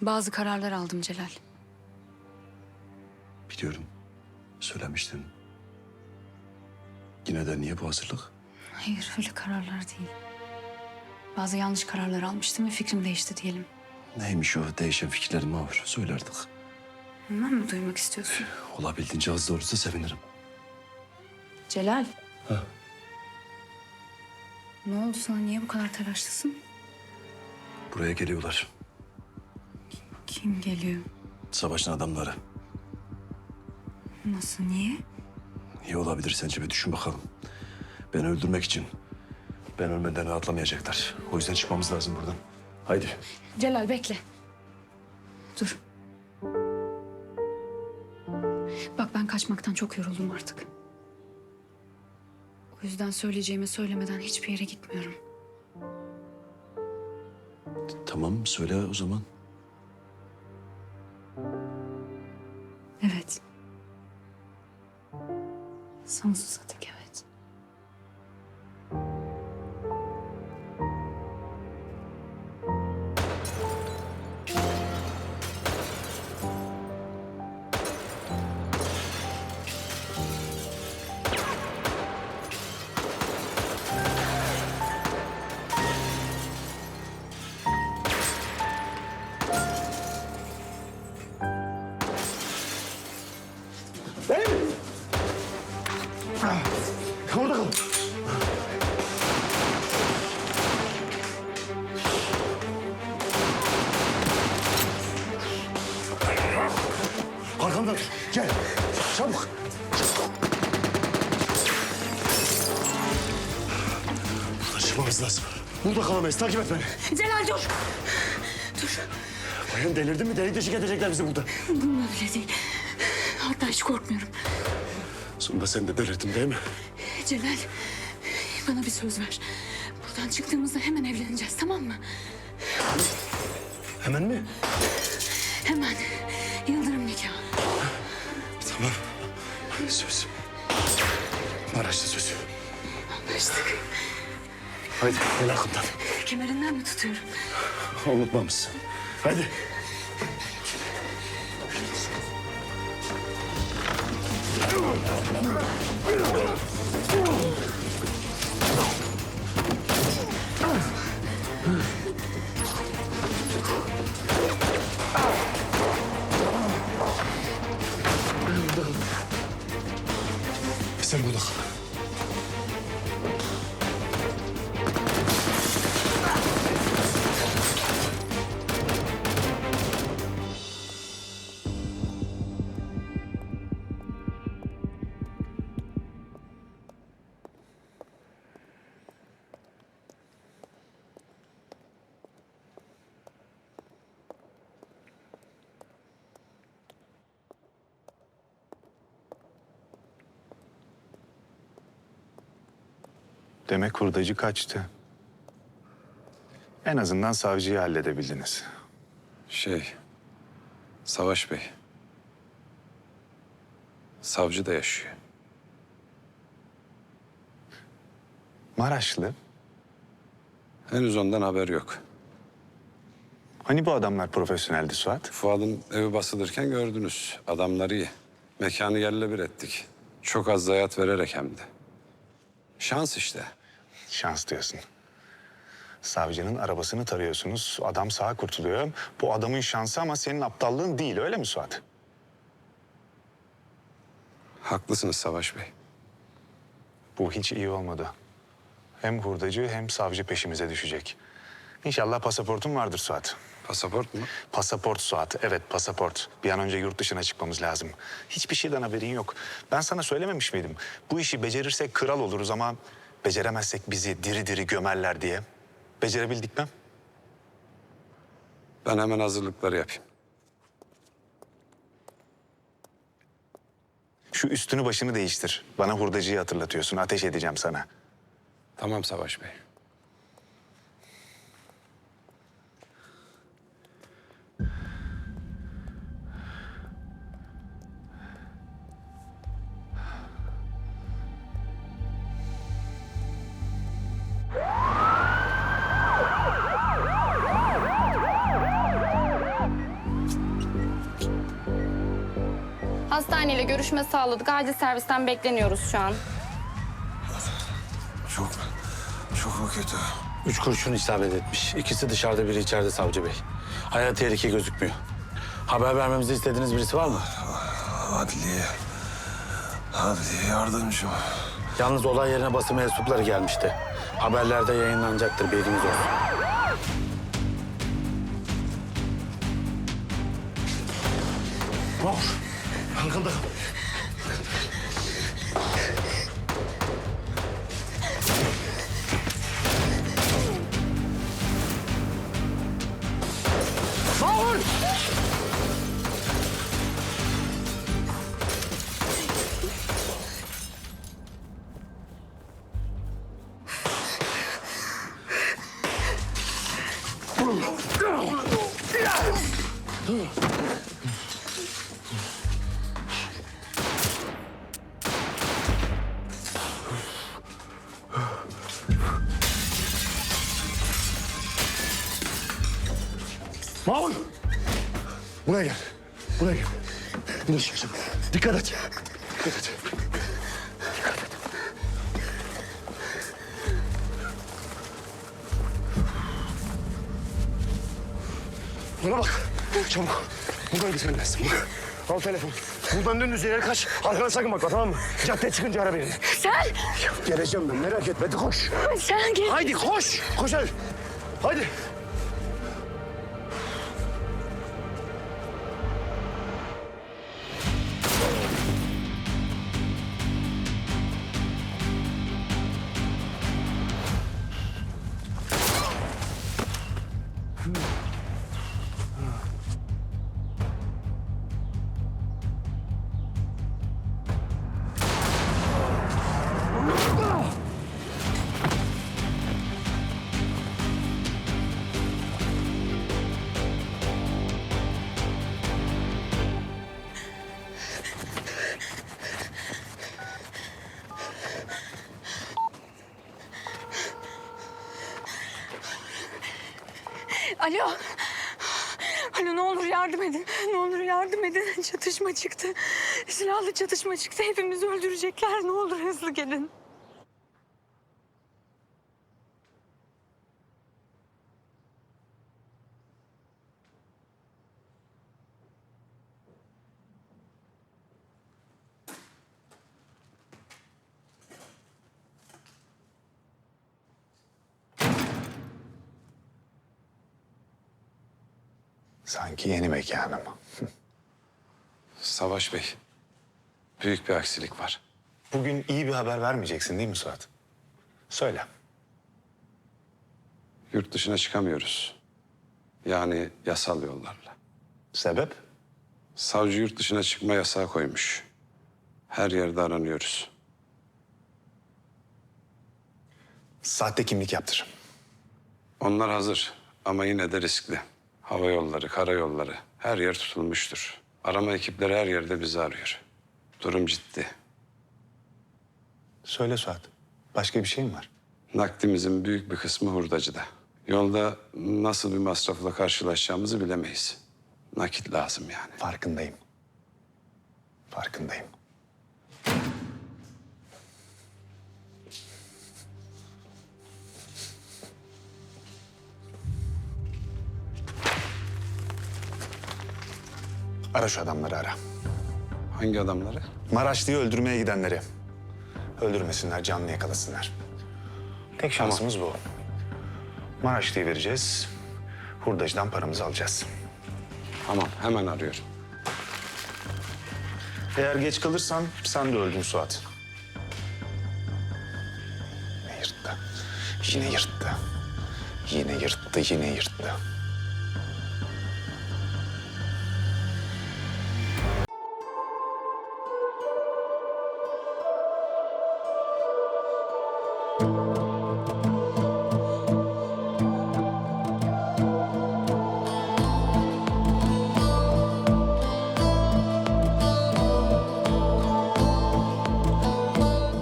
Bazı kararlar aldım Celal. Biliyorum. Söylemiştin. Yine de niye bu hazırlık? Hayır öyle kararlar değil. Bazı yanlış kararlar almıştım ve fikrim değişti diyelim. Neymiş o değişen fikirlerin Mahur? Söylerdik. Bunlar mı duymak istiyorsun? Olabildiğince az doğrusu sevinirim. Celal. Ha. Ne oldu sana? Niye bu kadar telaşlısın? Buraya geliyorlar. Kim geliyor? Savaşın adamları. Nasıl? Niye? İyi olabilir sence bir düşün bakalım. Beni öldürmek için. Ben ölmeden rahatlamayacaklar. O yüzden çıkmamız lazım buradan. Haydi. Celal bekle. Dur. Bak ben kaçmaktan çok yoruldum artık. O yüzden söyleyeceğimi söylemeden hiçbir yere gitmiyorum. Tamam söyle o zaman. Sonsuza dek Dur. Gel. Çabuk. Buradan çıkmamız lazım. Burada kalamayız. Takip et beni. Celal dur. Dur. Bayan delirdin mi? Delik deşik edecekler bizi burada. Bununla bile değil. Hatta hiç korkmuyorum. Sonunda sen de delirdin değil mi? Celal bana bir söz ver. Buradan çıktığımızda hemen evleneceğiz tamam mı? Hemen mi? Hemen. Yıldırım nikahı. Söz. Maraşlı sözü. Anlaştık. Haydi gel arkamdan. Kemerinden mi tutuyorum? Unutmamışsın. Hadi. Sen Demek hurdacı kaçtı. En azından savcıyı halledebildiniz. Şey, Savaş Bey. Savcı da yaşıyor. Maraşlı. Henüz ondan haber yok. Hani bu adamlar profesyoneldi Suat? Fuad'ın evi basılırken gördünüz. Adamları iyi. Mekanı yerle bir ettik. Çok az zayiat vererek hem de. Şans işte. Şans diyorsun. Savcının arabasını tarıyorsunuz. Adam sağ kurtuluyor. Bu adamın şansı ama senin aptallığın değil öyle mi Suat? Haklısınız Savaş Bey. Bu hiç iyi olmadı. Hem hurdacı hem savcı peşimize düşecek. İnşallah pasaportun vardır Suat. Pasaport mu? Pasaport Suat. Evet pasaport. Bir an önce yurt dışına çıkmamız lazım. Hiçbir şeyden haberin yok. Ben sana söylememiş miydim? Bu işi becerirsek kral oluruz ama beceremezsek bizi diri diri gömerler diye. Becerebildik mi? Ben hemen hazırlıkları yapayım. Şu üstünü başını değiştir. Bana hurdacıyı hatırlatıyorsun. Ateş edeceğim sana. Tamam Savaş Bey. İle görüşme sağladık. Acil servisten bekleniyoruz şu an. Çok, çok kötü? Üç kurşun isabet etmiş. İkisi dışarıda, biri içeride savcı bey. Hayat tehlike gözükmüyor. Haber vermemizi istediğiniz birisi var mı? Adliye. Adliye yardımcım. Yalnız olay yerine basın mensupları gelmişti. Haberlerde yayınlanacaktır, bilginiz olsun. Mahur, arkanda. Mahur! Mahur! Buraya gel. Buraya gel. Buraya çıkacağım. Dikkat et. Dikkat et. Dikkat et. Bana bak. Çabuk. Buradan gitmen lazım. Al telefon. Buradan dümdüz ileri kaç. Arkana sakın bakma tamam mı? Caddeye çıkınca ara beni. Sen, Geleceğim ben merak etme. Hadi koş. sen gel. Haydi koş. Koş hadi. Hadi. Alo. Alo ne olur yardım edin. Ne olur yardım edin. Çatışma çıktı. Silahlı çatışma çıktı. Hepimizi öldürecekler. Ne olur hızlı gelin. Sanki yeni mekanım. Savaş Bey, büyük bir aksilik var. Bugün iyi bir haber vermeyeceksin değil mi Suat? Söyle. Yurt dışına çıkamıyoruz. Yani yasal yollarla. Sebep? Savcı yurt dışına çıkma yasağı koymuş. Her yerde aranıyoruz. Sahte kimlik yaptır. Onlar hazır ama yine de riskli. Hava yolları, karayolları her yer tutulmuştur. Arama ekipleri her yerde bizi arıyor. Durum ciddi. Söyle Suat. Başka bir şey mi var? Nakdimizin büyük bir kısmı hurdacıda. Yolda nasıl bir masrafla karşılaşacağımızı bilemeyiz. Nakit lazım yani. Farkındayım. Farkındayım. Ara şu adamları ara. Hangi adamları? Maraşlı'yı öldürmeye gidenleri. Öldürmesinler, canlı yakalasınlar. Tek şansımız bu. Maraşlı'yı vereceğiz. Hurdacıdan paramızı alacağız. Tamam, hemen arıyorum. Eğer geç kalırsan sen de öldün Suat. Yine yırttı. Yine yırttı. Yine yırttı, yine yırttı.